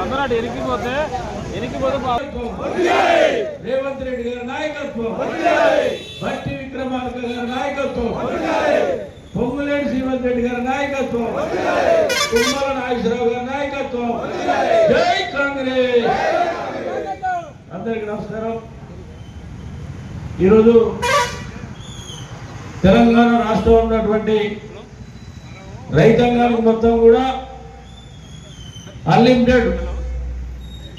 అందరూ అటు ఎరికిపోతే ఎరికిపోతే రేవంత్ రెడ్డి గారి నాయకత్వం. భట్టి విక్రమార్క గారి నాయకత్వం. పొంగులేటి శ్రీవంత్ రెడ్డి గారి నాయకత్వం. తుమ్మల నాగేశ్వరరావు గారి నాయకత్వం. జై కాంగ్రెస్. అందరికి నమస్కారం. ఈరోజు తెలంగాణ రాష్ట్రంలో ఉన్నటువంటి రైతాంగానికి మొత్తం కూడా అన్లిమిటెడ్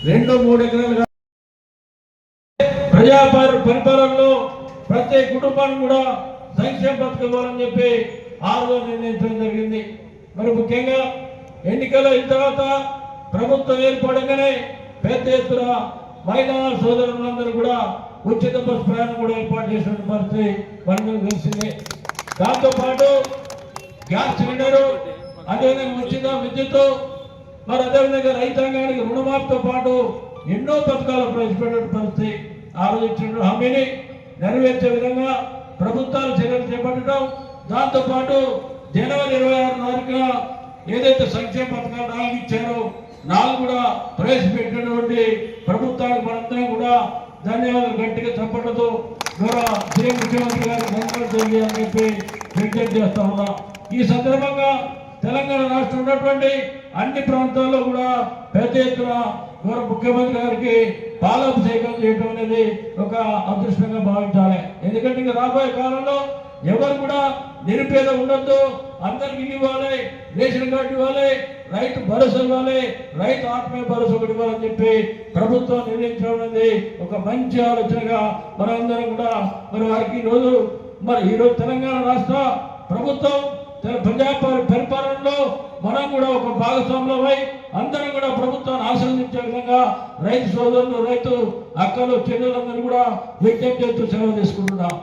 రెండు మూడు ఎకరాలు ప్రజా పరిపాలనలో ప్రతి కుటుంబానికి కూడా సంక్షేమ పథకం చెప్పి ఆ నిర్ణయించడం జరిగింది. మరి ముఖ్యంగా ఎన్నికలు అయిన తర్వాత ప్రభుత్వం ఏర్పడగానే పెద్ద ఎత్తున మహిళా సోదరులందరూ కూడా ఉచిత బస్ ప్రయాణం కూడా ఏర్పాటు చేసిన పరిస్థితి మనకు తెలిసింది దాంతో పాటు గ్యాస్ సిలిండరు అదేవిధంగా ఉచిత విద్యుత్ మరి అదేవిధంగా రైతాంగానికి రుణమాఫీతో పాటు ఎన్నో పథకాలు ప్రవేశపెట్టిన పరిస్థితి ఆ రోజు ఇచ్చిన హామీని నెరవేర్చే విధంగా ప్రభుత్వాలు చర్యలు చేపట్టడం దాంతో పాటు జనవరి ఇరవై ఆరు తారీఖున ఏదైతే సంక్షేమ పథకాలు ఇచ్చారో నాలుగు కూడా ప్రవేశపెట్టినటువంటి ప్రభుత్వానికి మనందరం కూడా ధన్యవాదాలు గట్టిగా చెప్పడంతో ద్వారా సీఎం ముఖ్యమంత్రి గారు ధన్యవాదాలు తెలియాలని చెప్పి విజ్ఞప్తి చేస్తా ఉన్నా. ఈ సందర్భంగా తెలంగాణ రాష్ట్రం ఉన్నటువంటి అన్ని ప్రాంతాల్లో కూడా పెద్ద ఎత్తున గౌరవ ముఖ్యమంత్రి గారికి పాలాభిషేకం చేయడం అనేది ఒక అదృష్టంగా భావించాలి. ఎందుకంటే ఇంకా రాబోయే కాలంలో ఎవరు కూడా నిరుపేద ఉండొద్దు అందరికి ఇవ్వాలి రేషన్ కార్డు ఇవ్వాలి రైతు భరోసా ఇవ్వాలి రైతు ఆత్మీయ భరోసా ఒకటి ఇవ్వాలని చెప్పి ప్రభుత్వం నిర్ణయించడం అనేది ఒక మంచి ఆలోచనగా మనందరం కూడా మరి వారికి ఈరోజు మరి ఈరోజు తెలంగాణ రాష్ట్ర ప్రభుత్వం తెల- ప్రజా పరిపాలనలో మనం కూడా ఒక భాగస్వామ్యమై అందరం కూడా ప్రభుత్వాన్ని ఆశీర్వదించే విధంగా రైతు సోదరులు రైతు అక్కలు చెల్లెలందరూ కూడా విజ్ఞప్తి చేస్తూ సెలవు తీసుకుంటున్నాం.